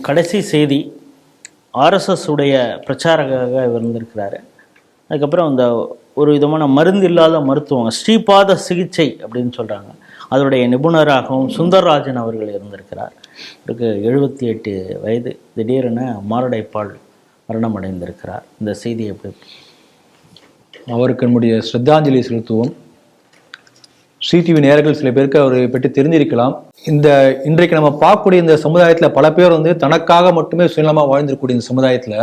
கடைசி செய்தி ஆர்எஸ்எஸ் உடைய பிரச்சாரகராக இவர் இருந்திருக்கிறாரு. அதுக்கப்புறம் அந்த ஒரு விதமான மருந்து இல்லாத மருத்துவங்க ஸ்ரீபாத சிகிச்சை அப்படின்னு சொல்கிறாங்க அதனுடைய நிபுணராகவும் சுந்தர்ராஜன் அவர்கள் இருந்திருக்கிறார். இவருக்கு எழுபத்தி எட்டு வயது. திடீரென மாரடைப்பால் மரணம் அடைந்திருக்கிறார் இந்த செய்தி எப்படி அவருக்கு நம்முடைய ஸ்ரத்தாஞ்சலி செலுத்துவோம். ஸ்ரீடிவி டிவி சில பேருக்கு அவரை பற்றி தெரிஞ்சிருக்கலாம். இந்த இன்றைக்கு நம்ம பார்க்கக்கூடிய இந்த சமுதாயத்தில் பல பேர் வந்து தனக்காக மட்டுமே சுயநலமாக வாழ்ந்திருக்கக்கூடிய இந்த சமுதாயத்தில்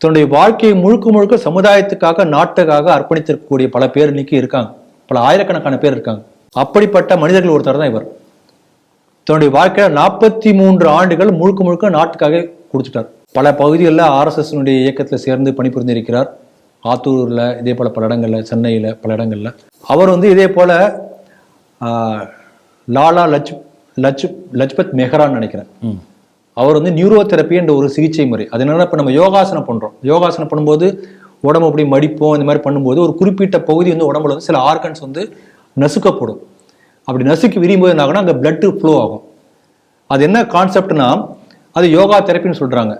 தன்னுடைய வாழ்க்கையை முழுக்க முழுக்க சமுதாயத்துக்காக நாட்டுக்காக அர்ப்பணித்திருக்கக்கூடிய பல பேர் இன்னைக்கு இருக்காங்க. பல ஆயிரக்கணக்கான பேர் இருக்காங்க. அப்படிப்பட்ட மனிதர்கள் ஒருத்தர் தான் இவர். தன்னுடைய வாழ்க்கையில் நாற்பத்தி மூன்று ஆண்டுகள் முழுக்க முழுக்க நாட்டுக்காக கொடுத்துட்டார். பல பகுதிகளில் ஆர்எஸ்எஸ்னுடைய இயக்கத்தில் சேர்ந்து பணிபுரிந்திருக்கிறார். ஆத்தூரில் இதே போல பல இடங்கள்ல சென்னையில் பல இடங்கள்ல. அவர் வந்து இதே போல லாலா லஜ் லஜ் லஜ்பத் மெஹ்ரான்னு நினைக்கிறேன். அவர் வந்து நியூரோ தெரப்பி என்ற ஒரு சிகிச்சை முறை. அது என்னன்னா இப்போ நம்ம யோகாசனம் பண்றோம். யோகாசனம் பண்ணும்போது உடம்பு அப்படி மடிப்போம் இந்த மாதிரி பண்ணும்போது ஒரு குறிப்பிட்ட பகுதி வந்து உடம்புல வந்து சில ஆர்கன்ஸ் வந்து நசுக்கப்படும். அப்படி நசுக்கி விரியும் போது என்ன ஆகும்னா அங்கே பிளட்டு ஃப்ளோ ஆகும். அது என்ன கான்செப்ட்னா அது யோகா தெரப்பின்னு சொல்றாங்க.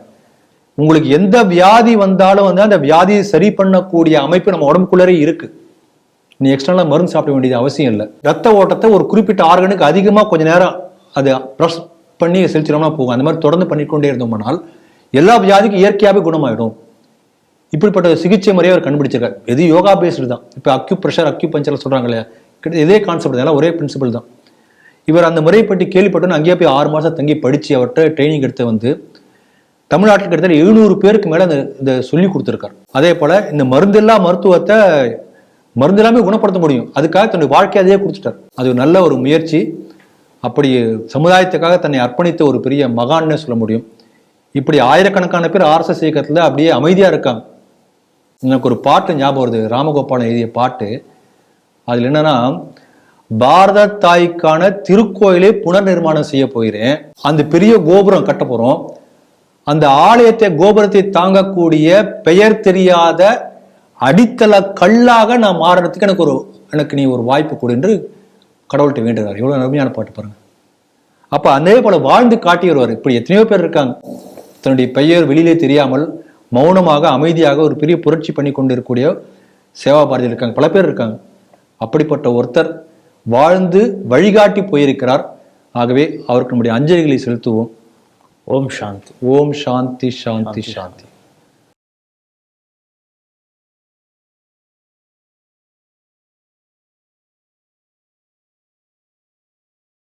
உங்களுக்கு எந்த வியாதி வந்தாலும் வந்து அந்த வியாதியை சரி பண்ணக்கூடிய அமைப்பு நம்ம உடம்புக்குள்ளரே இருக்கு. நீ எக்ஸ்டர்னலாக மருந்து சாப்பிட வேண்டியது அவசியம் இல்லை. ரத்த ஓட்டத்தை ஒரு குறிப்பிட்ட ஆர்கனுக்கு அதிகமாக கொஞ்ச நேரம் அது ப்ரெஸ் பண்ணி செலுத்தினோம்னா போகும். அந்த மாதிரி தொடர்ந்து பண்ணிக்கொண்டே இருந்தோம்னால் எல்லா வியாதிக்கும் இயற்கையாகவே குணமாயிடும். இப்படிப்பட்ட சிகிச்சை முறையை அவர் கண்டுபிடிச்சிருக்காரு. எது யோகா பேஸ்டு தான். இப்போ அக்யூ ப்ரெஷர் அக்யூ பஞ்சர் சொல்கிறாங்களே கிட்ட இதே கான்செப்ட் தான். ஒரே பிரின்சிபல் தான். இவர் அந்த முறையை பற்றி கேள்விப்பட்டோன்னு அங்கேயே போய் ஆறு மாதம் தங்கி படித்து அவர்கிட்ட ட்ரைனிங் எடுத்து வந்து தமிழ்நாட்டில் கிட்டத்தட்ட எழுநூறு பேருக்கு மேலே அந்த இதை சொல்லி கொடுத்துருக்காரு. அதே போல இந்த மருந்தில்லா மருத்துவத்தை மருந்து எல்லாமே குணப்படுத்த முடியும். அதுக்காக தன்னுடைய வாழ்க்கையை அதையே கொடுத்துட்டார். அது நல்ல ஒரு முயற்சி. அப்படி சமுதாயத்துக்காக தன்னை அர்ப்பணித்த ஒரு பெரிய மகான்னு சொல்ல முடியும். இப்படி ஆயிரக்கணக்கான பேர் ஆர்எஸ்எஸ் இயக்கத்துல அப்படியே அமைதியா இருக்காங்க. எனக்கு ஒரு பாட்டு ஞாபகம் வருது. ராமகோபாலன் எழுதிய பாட்டு. அதுல என்னன்னா பாரத தாய்க்கான திருக்கோயிலை புனர் நிர்மாணம் செய்ய போகிறேன். அந்த பெரிய கோபுரம் கட்ட போகிறோம் அந்த ஆலயத்தை கோபுரத்தை தாங்கக்கூடிய பெயர் தெரியாத அடித்தள கல்லாக நான் மாறுறதுக்கு எனக்கு ஒரு எனக்கு நீ ஒரு வாய்ப்பு கொடு என்று கடவுள்கிட்ட வேண்டுகிறார். எவ்வளவு அருமையான பாட்டு பாருங்க. அப்ப அதே போல வாழ்ந்து காட்டி வருவார் இப்படி எத்தனையோ பேர் இருக்காங்க. தன்னுடைய பெயர் வெளியிலே தெரியாமல் மௌனமாக அமைதியாக ஒரு பெரிய புரட்சி பண்ணி கொண்டு இருக்கக்கூடிய சேவா பாரதியில் இருக்காங்க. பல பேர் இருக்காங்க. அப்படிப்பட்ட ஒருத்தர் வாழ்ந்து வழிகாட்டி போயிருக்கிறார். ஆகவே அவருக்கு நம்முடைய அஞ்சலிகளை செலுத்துவோம். ஓம் சாந்தி. ஓம் சாந்தி சாந்தி சாந்தி